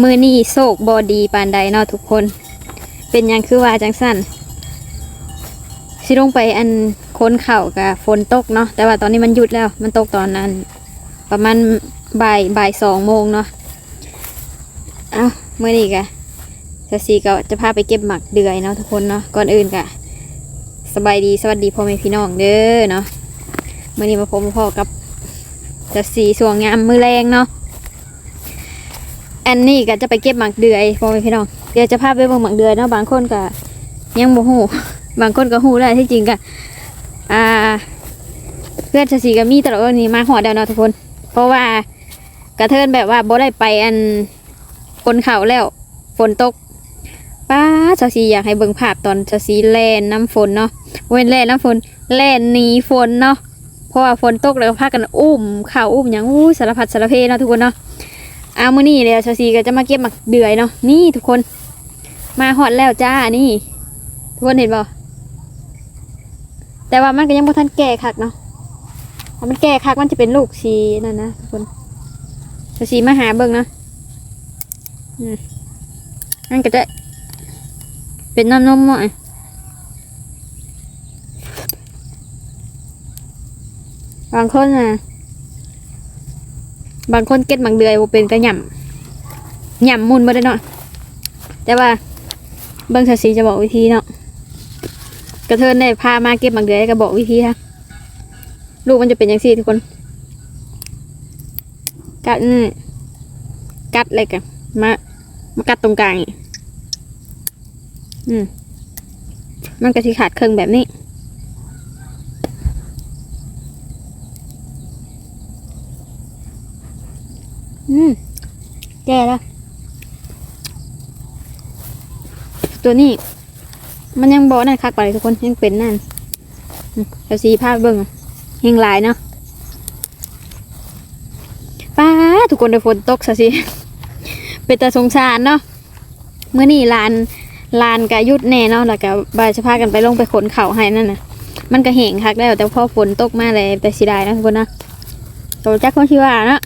มือนี่โศกบอดีปานใดเนาะทุกคน เป็นยังคือว่าจังสั้นสิลงไปอันค้นเข่ากับฝนตกเนาะแต่ว่าตอนนี้มันหยุดแล้ว มันตกตอนนั้น ประมาณบ่ายบ่ายสองโมงเนาะเอ้าเมื่อนี้กะสสีก็จะพาไปเก็บหมักเดือยเนาะทุกคนเนาะก่อนอื่นกะสบายดีสวัสดีพ่อแม่พี่น้องเด้อเนาะเมื่อนี้มาพบพ่อกับสสีสวงงามมือแรงเนาะ อันนี้ก็จะไปเก็บหมักเดือยพ่อแม่พี่น้องเดี๋ยวจะพาไปเบิ่งหมักเดือยเนาะบางคนก็ยังบ่ฮู้บางคนก็ฮู้ได้ที่จริงก็อ่าเพื่อนชสีก็มีตลอดวันนี้มาหอดแล้วเนาะทุกคน เพราะว่ากระเทินแบบว่าบ่ได้ไปอันคนเขาแล้วฝนตกป้าชาสีอยากให้เบิ่งภาพตอนชาสีแล่นน้ำฝนเนาะเว้นแล่นน้ำฝนแล่นหนีฝนเนาะเพราะว่าฝนตกแล้วพากันอุ้มข่าวอุ้มหยังอู้สารพัดสารเพเนาะทุกคนเนาะ เอามื้อนี้เลยชาซีก็จะมาเก็บหมักเดือยเนาะนี่ทุกคน มาฮอดแล้วจ้านี่ ทุกคนเห็นบ่แต่ว่ามันก็ยังบ่ทันแก่คักเนาะถ้ามันแก่คักมันจะเป็นลูกชีนั่นนะทุกคนชาซีมาหาเบิ่งเนาะอืมมันก็จะเป็นน้ำนมหน่อยบางคนน่ะ บางคนเก็ตบางเดือยบ่เป็นก็หย่ำหย่ำมุนบ่ได้เนาะแต่ว่าเบิ่งสสีจะบอกวิธีเนาะกระเทินได้พามาเก็บบางเดือยก็บอกวิธีฮะลูกมันจะเป็นอย่างซี่ทุกคน กัดกัดอะไรกันมามากัดตรงกลางนี่อืมมันก็สิขาดเครึ่งแบบนี้ อืมแก่แล้ว ตัวนี้ มันยังบอนั่นคักไปทุกคนยังเป็นนั่นเอาสีภาพเบิ่งยังหลายเนาะป้าทุกคนได้ฝนตกซะสิเป็นตาสงสารเนาะเมื่อนี่ลานลานกะยุดแน่เนาะแล้วก็บายจะพากันไปลงไปขนเข่าให้นั่นน่ะ มันก็เหงคักแล้แต่พอฝนตกมาเลยแต่สิได้นะทุกคนนะตัวจักคนที่ว่าเนาะ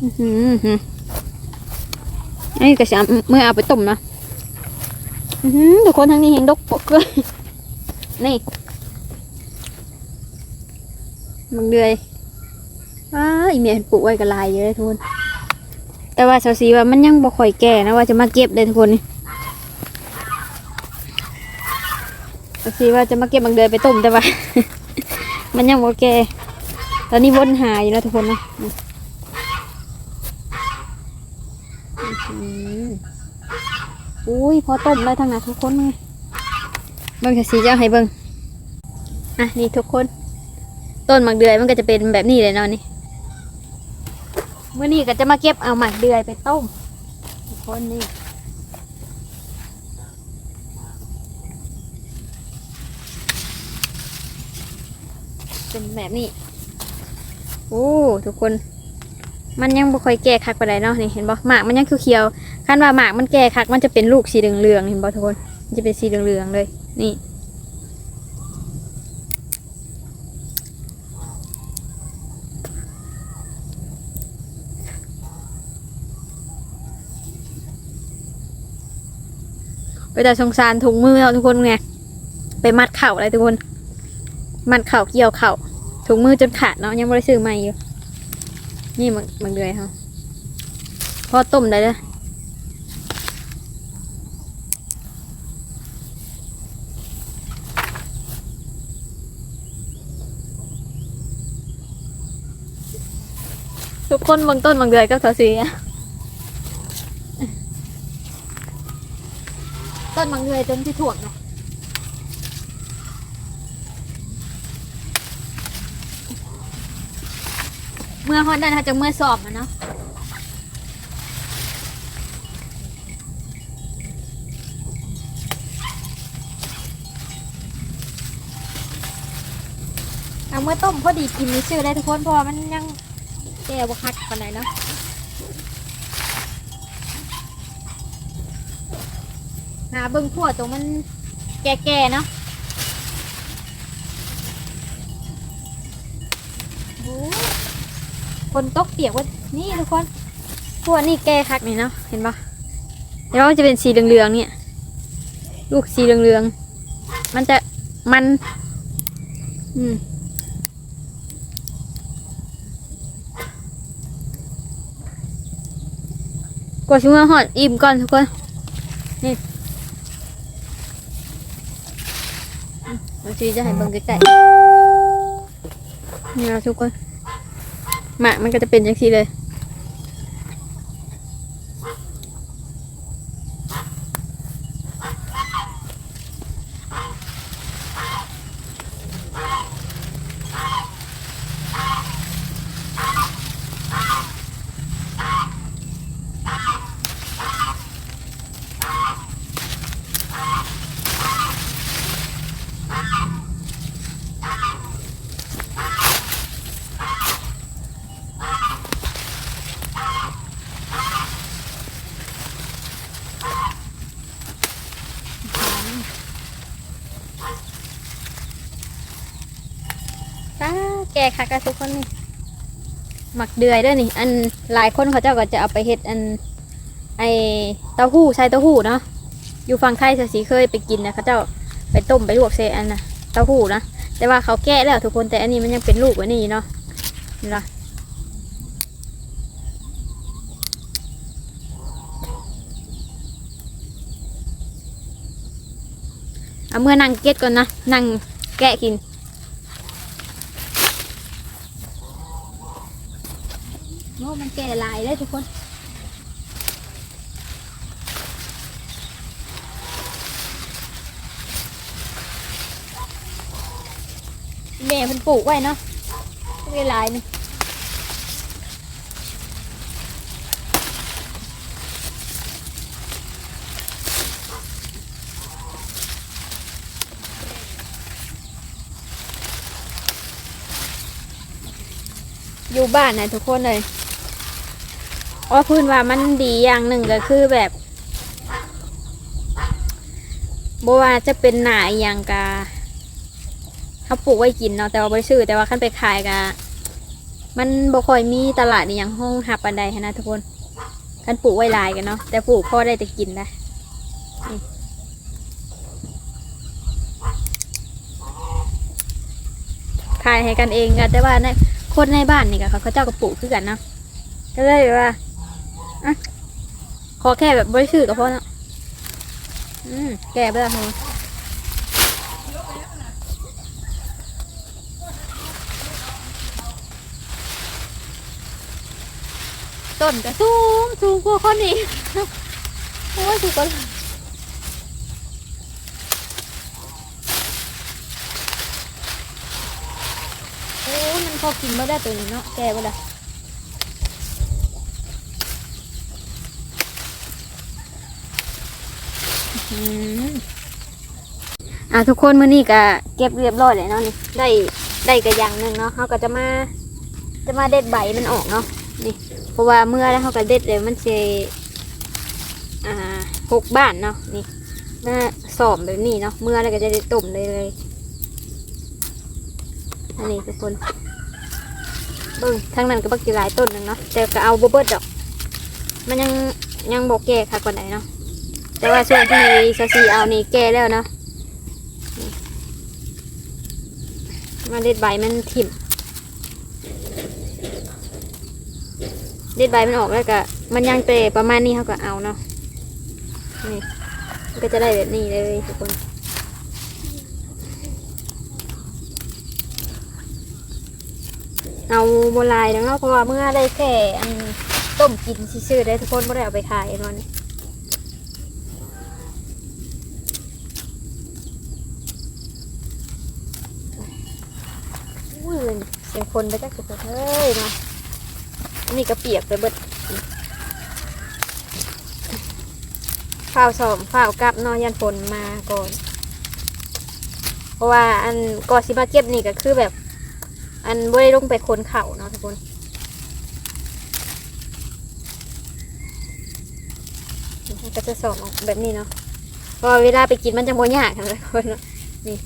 อื้อหือหืออันนี้ก็จะเมื่อเอาไปต้มนะอื้อหือทุกคนทางนี้เห็นดกปกเลยนี่มังเดือยอ้าอีเมียปลูกไว้กับลายเยอะทุกคน แต่ว่าชาวซีว่ามันยังบ่ค่อยแก่นะว่าจะมาเก็บเลยทุกคนนี่ชาวซีว่าจะมาเก็บมังเดือยไปต้มแต่ว่า มันยังบ่แก่ตอนนี้วนหาอยู่นะทุกคนนะ อืมอุ้ยพอต้มได้ทางไหนทุกคนเลยเบิ่งสีจะเอาให้เบิ่งอะนี่ทุกคน ต้นหมักเดือยมันก็จะเป็นแบบนี้เลยเนาะนี่เมื่อนี้ก็จะมาเก็บเอาหมักเดือยไปต้มทุกคนนี่เป็นแบบนี้ โอ้ ทุกคน มันยังบ่ค่อยแก่คักปานใดเนาะนี่เห็นบ่หมากมันยังคือเขียวๆคันว่าหมากมันแก่คักมันจะเป็นลูกสีเหลืองๆเห็นบ่ทุกคนมันจะเป็นสีเหลืองๆเลย นี่ไปแต่สงสารถุงมือเราทุกคนไงไปมัดเข่าอะไรทุกคน มัดเข่าเกี่ยวเข่าถุงมือจนขาดเนาะยังไม่ได้ซื้อใหม่อยู่ นี่มันมันเดือยค่ะพอต้มได้เลยทุกคนบางต้นบางเดือยก็เขาสีอะต้นบางเดือยต้นที่ถ่วงเนาะ เมื่อฮอดนั่นเขาจะเมื่อสอบอะเนาะเอาเมื่อต้มพอดีกินนี่ชื่อได้ทุกคนเพราะว่ามันยังแก่บคักปานไหนเนาะหาเบิ่งขั้วตรงมันแก่ๆเนาะ นตกเปียกว่านี่ทุกคนพวกนี่แก้คักนี่เนาะเห็นปะเดี๋ยวมันจะเป็นสีเหลืองๆเนี่ย ลูกสีเหลืองๆมันจะมัน อืมกดชิมว่าหอดอิ่มก่อนทุกคน นี่อืมบาจะให้เบิ่งใกล้ๆนี่นะทุกคน หมากมันก็จะเป็นอย่างนี้เลย กค่ะกับทุกคนนี่หมักเดือยด้วยนี่ อันหลายคนเขาเจ้าก็จะเอาไปเฮ็ดอัน ไอเต้าหู้ใส่เต้าหู้เนาะอยู่ฝั่งไทยสีเคยไปกินนะเขาเจ้าไปต้มไปลวกเซอันนะเต้าหู้นะแต่ว่าเขาแก้แล้วทุกคนแต่อันนี้มันยังเป็นลูกไว้นี่เนาะนี่ละเอาเมื่อนั่งเก็ตก่อนนะนั่งแกะกิน โอ้ มันแก่ลายเลยทุกคนแม่เพิ่นปลูกไว้เนาะเวลายนี่อยู่บ้านนะทุกคนเลย อ๋อพูดว่ามันดีอย่างหนึ่งก็คือแบบบว่าจะเป็นหนาอย่างกาเขาปลูกไว้กินเนาะแต่ว่าไม่ซื้อแต่ว่าขั้นไปขายกะมันบ่ค่อยมีตลาดอย่างห้องหับอันใดนะทุกคนขั้นปลูกไว้ลายกันเนาะแต่ปลูกพ่อได้แต่กินนะนี่ขายให้กันเองกันแต่ว่าในคนในบ้านนี่ก็เขาเขาเจ้าก็ปลูกคือกันเนาะก็เลยว่า อะขอแค่แบบบริสุทธิ์ก็พอเนอะอืมแก่ไปแล้วพอต้นก็สูงสูงกว่าคนอีกโอ้ยสูงกว่าโอ้มันพอกินไม่ได้ตัวนี้เนาะแก่ไปแล้ว อืมอะทุกคนมื้อนี้ก็เก็บเรียบร้อยเลยเนาะนี่ได้ได้กระอย่างหนึ่งเนาะเขาก็จะมาจะมาเด็ดใบมันออกเนาะนี่ เพราะว่าเมื่อแล้วเขาก็เด็ดเลยมันเชอ่าหกบ้านเนาะนี่มาสอบแบบนี้เนาะเมื่อแล้วก็จะได้ต้มเลยเลยอันนี้ทุกคนเบิ้งทางนั้นก็บักจีหลายต้นหนึ่งเนาะแต่ก็เอาบเบิดดอก มันยังยังบอกแก่ค่ะกว่าไหนเนาะ แต่ว่าช่วงที่ซาซีเอานี่แก่แล้วเนาะนี่มาเด็ดใบมันถิ่มเด็ดใบมันออกแล้วก็มันยังเตะประมาณนี้เขาก็เอาเนาะนี่ก็จะได้แบบนี้เลยทุกคนเอาโบราณแล้วเนาะเพราะว่าเมื่อได้แค่ต้มกินซื่อๆได้ทุกคนไม่ได้เอาไปขายเนาะนี่ อุ้ยเสียง คนไปจักสุดเฮ้ยเนาอันนี่ก็เปียกไปเบิดฝ้าวสอมฝ้าวกลับเนอยันฝนมาก่อน เพราะว่าอันก่อสิมาเก็บนี่ก็คือแบบ อันบ่ได้ลงไปคนเข่าเนาะทุกคนก็จะสอมออกแบบนี้เนาะเพอเวลาไปกินมันจะโมยากนะทุกคนเนาะนี่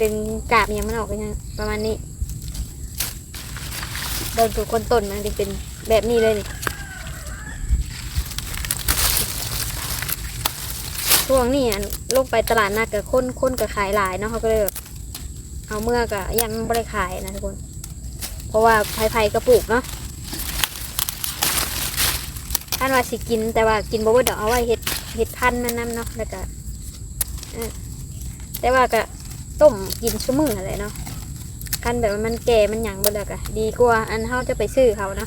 ดึงกาบอยังมันออกไปยังประมาณนี้ เดินสู่คนต้นมันจะเป็นแบบนี้เลยนี่ช่วงนี้อะลงไปตลาดนัดกับคนคนกับขายหลายเนาะเขาก็เลยแบบเอาเมื่อกับยังไม่ได้ขายนะทุกคน เพราะว่าไผ่ๆก็ปลูกเนาะท่านว่าสิกินแต่ว่ากินบ่เบ่ดอกเอาไว้เฮ็ดเฮ็ดพันแมันนํเนาะแล้วก็แต่ว่าก็ต้มกินชั่วมืออะไรเนาะ กันแบบมันแก่มันหยังบ่แล้ก็ดีกว่าอันเฮาจะไปซื้อเขานะ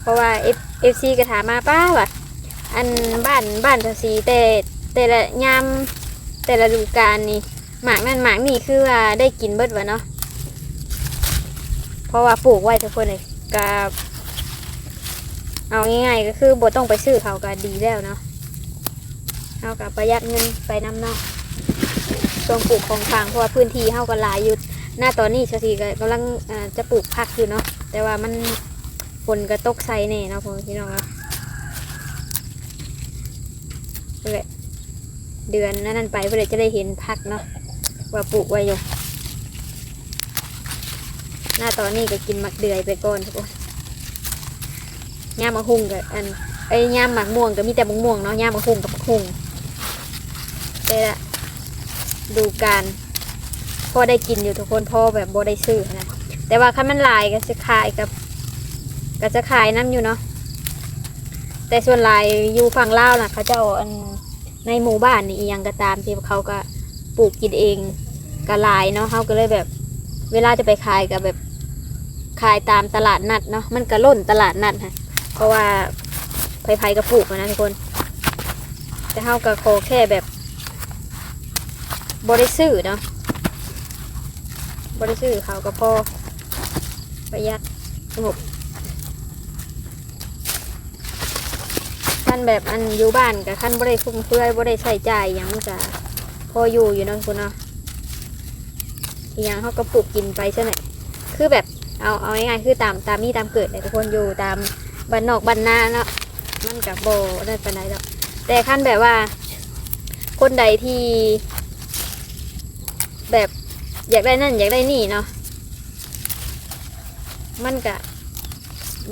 เพราะว่า F FC ก็ถามมาป้าว่าอันบ้านบ้านภาษีแต่แต่ละยามแต่ละฤดูกาลนี่หมากนั่นหมากนี่คือว่าได้กินเบิดวะเนาะเพราะว่าปลูกไว้ทุกคนเลยก็เอาง่ายๆก็คือบ่ต้องไปซื้อเขาก็ดีแล้วเนาะากับประหยัดเงินไปน้ำเนอกช่วงปลูกของฟางเพราะว่าพื้นที่เฮาก็หลายอยู่หน้าตอนนี้ชาทีก็กำลังจะปลูกผักอยู่เนาะแต่ว่ามันฝนก็ตกใส่แน่เนาะพ่อพี่น้องเนาะเพื่อเดือนนั้นไปเพื่อจะได้เห็นผักเนาะว่าปลูกไว้อยู่หน้าตอนนี้ก็กินหมักเดือยไปก่อนทุกคนย่ามะฮุ่งกับอันไอ้ย่ามหมักม่วงก็มีแต่มะม่วงเนาะย่ามมะฮุ่งกับมะฮุ่ง แต่ละดูการพอได้กินอยู่ทุกคนพอแบบบ่ได้ซื้อนะแต่ว่าคันมันลายก็จะขายกับก็จะขายน้ำอยู่เนาะแต่ส่วนลายอยู่ฝั่งลาวนะเขาจะเอาอันในหมู่บ้านนี่ยังก็ตามที่เขาก็ปลูกกินเองก็หลายเนาะเขาก็เลยแบบ เวลาจะไปขายก็แบบขายตามตลาดนัดเนาะมันก็ล่นตลาดนัดฮะเพราะว่าไผ่ๆกระปุกนะทุกคน แต่เฮาก็ขอแค่แบบ บริสุทธิ์เนาะบริสุทธิ์เขาก็พอประหยัดสงบขั้นแบบอันอยู่บ้านกับขั้นบริฟุ่มเฟือบริใส่ใจายอหย่างมันก็พออยู่อยู่นะทุกคนเนาะอย่างเขาก็ปลูกกินไปใช่ไหมคือแบบเอาเอาง่ายๆคือตามตามมีตามเกิดเลยทุกคนอยู่ตามบ้านนอกบ้านนาเนาะมันกับโบได้ปานใดแล้วแต่ขั้นแบบว่า คนใดที่ แบบอยากได้นั่นอยากได้นี่เนาะมันกะ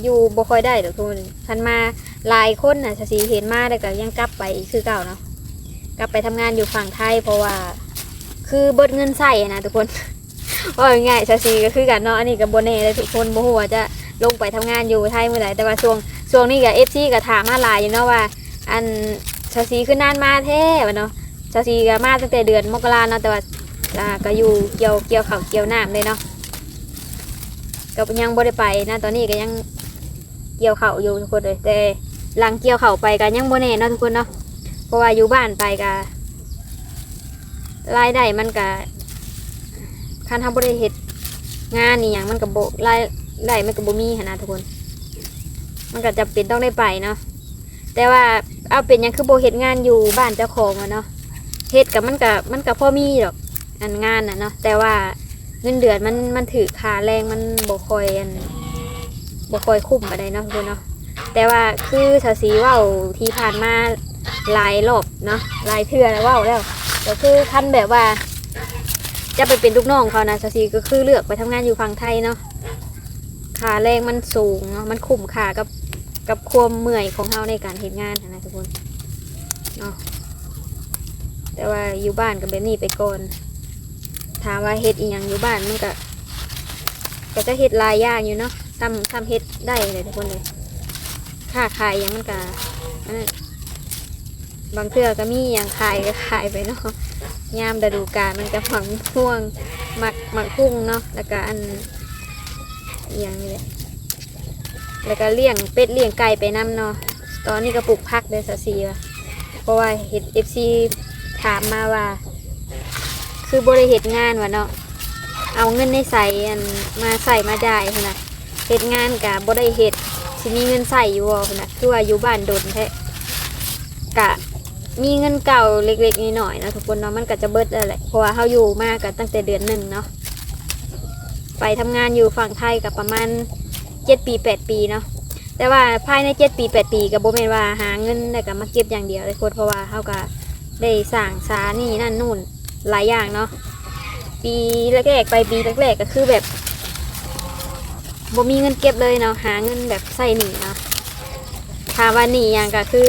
อยู่บ่ค่อยได้ดอกทุกคนทันมาหลายคนน่ะสสีเห็นมาแต่ก็ยังกลับไปคือเก่าเนาะกลับไปทำงานอยู่ฝั่งไทย เพราะว่า คือเบิดเงินใส่นะทุกคนว่าง่ายสีก็คือกันเนาะอันนี้กับโบเน่เลยทุกคนโมโหว่าจะลงไปทำงานอยู่ไทยเมื่อไหร่แต่ว่าช่วงช่วงนี้กับเอฟซีกับถามมาหลายอยู่เนาะว่า อันชาซีคือนานมาแท้วะเนาะชาซีก็มาตั้งแต่เดือนมกราเนาะแต่ว่า อ่าก็อยู่เกี่ยวเกี่ยวเขาเกี่ยวน้ำเลยเนาะก็ยังบ่ได้ไปนะตอนนี้ก็ยังเกี่ยวเขาอยู่ทุกคนเลยแต่หลังเกี่ยวเขาไปก็ยังบ่แน่เนาะทุกคนเนาะเพราะว่าอยู่บ้านไปก็รายได้มันก็คันทำบ่ได้เฮ็ดงานนี่อย่างมันก็บรายได้มันก็บ่มีขนาดทุกคน มันก็จะเป็นต้องได้ไปเนาะแต่ว่าเอาเป็นยังคือโบเฮ็ดงานอยู่บ้านเจ้าของอะเนาะเฮ็ดกับมันกับมันกับพ่อมีดอก อันงานน่ะเนาะแต่ว่าเงินเดือนมันมันถือค่าแรงมันบ่คอยอันบ่คอยคุ้มปานใดเนาะทุกคนเนาะแต่ว่าคือสาสีเว้าที่ผ่านมาหลายรอบเนาะหลายเทื่อแล้วเว้าแล้วก็คือคันแบบว่า จะไปเป็นลูกน้องเขานะสาสีก็คือเลือกไปทำงานอยู่ฝั่งไทยเนาะค่าแรงมันสูงเนาะมันคุ้มค่ากับกับความเมื่อยของเราในการเห็นงานนนะทุกคนเนาะแต่ว่าอยู่บ้านกับแบบนี้ไปก่อน ถามว่าเฮ็ดอีหยังอยู่บ้านมันก็ก็จะเฮ็ดลายยางอยู่เนาะทำทำเฮ็ดได้เลยทุกคนเลยค่าขายอหยังมันก็อันนั้นบางเทื่อก็มีอย่างขายก็ขายไปเนาะยามฤดูกาลมันก็หมักม่วงหมักหมักพุ่งเนาะแล้วก็อันอย่างนี้แหละแล้วก็เลี้ยงเป็ดเลี้ยงไก่ไปน้ำเนาะตอนนี้ก็ปลูกพักเลยสะซีว่ะเพราะว่าเห็ดเอฟซีถามมาว่า คือบริเหตุงานวะเนาะเอาเงินในใส่อันมาใส่มาจ่ายพุ่นะเหตุงานกับบริเหตุสิมีเงินใส่อยู่บ่พุ่นะคือว่าอยู่บ้านโดนแท้กะมีเงินเก่าเล็กๆน้อยๆนะทุกคนเนาะมันก็จะเบิดแล้วแหละเพราะว่าเขาอยู่มากกันตั้งแต่เดือนหนึ่งเนาะไปทำงานอยู่ฝั่งไทยกับประมาณเจ็ดปีแปดปีเนาะแต่ว่าภายในเจ็ดปีแปดปีกับโบเมนว่าหาเงินได้กับมาเก็บอย่างเดียวเลยคนเพราะว่าเขาก็ได้สั่งสานี่นั่นนู่น หลายอย่างเนาะปีแรกๆไปปีแรกๆก็คือแบบบ่มีเงินเก็บเลยเนาะหาเงินแบบใส่หนีเนาะถามว่าหนี้หยังก็คือ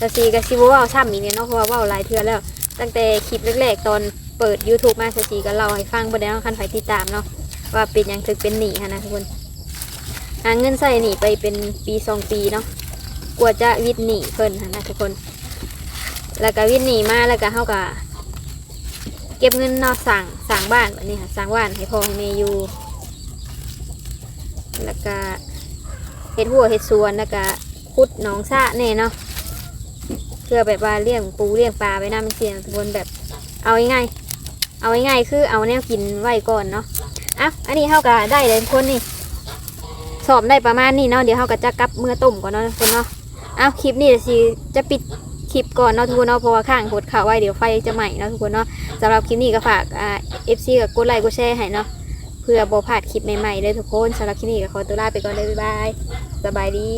จะซีก็สิบ่เว้าซ้ำอีกเนี่ยเนาะเพราะว่าเว้าหลายเทือแล้ว ตั้งแต่คลิปแรกๆตอนเปิด YouTube มาสซีก็เล่าให้ฟังบ่ได้เนาะคันไผติดตามเนาะว่าเป็นหยังถึงเป็นหนี้หันะทุกคนหาเงินใส่หนีไปเป็นปีสองปีเนาะกว่าจะวิดหนีเพิ่นหันนะทุกคน แล้วก็วิดหนีมาแล้วก็เฮาก็ เก็บเงินนาะสั่งสั่งบ้านแบบนี้ค่ะสั่งบ้านให้พ่อให้แม่อยู่แล้วก็เฮ็ดหัวเฮ็ดสวนแล้วก็ขุดหนองสะแน่เนาะเพื่อแบบว่าเลี้ยงปูเลี้ยงปลาไว้น้ำเสียงทุกคนแบบเอาง่ายๆเอาง่ายๆคือเอาแนวกินไว้ก่อนเนาะอะอันนี้เฮาก็ได้เลยคนนี่สอบได้ประมาณนี้เนาะเดี๋ยวเฮาก็จะกลับเมื่อต้มก่อนเนาะคนเนาะเอาคลิปนี้เดี๋ยวสิจะปิด คลิปก่อนเนาะทุกคนเนาะเพราะว่าข้างหดข่าวไว้เดี๋ยวไฟจะไหม้เนาะทุกคนเนาะสำหรับคลิปนี้ก็ฝากอ่า FC กับกดไลค์กดแชร์ให้เนาะเพื่อบ่พลาดคลิปใหม่ๆเลยทุกคนสำหรับคลิปนี้ก็ขอตัวลาไปก่อนเลยบ๊ายบายสบายดี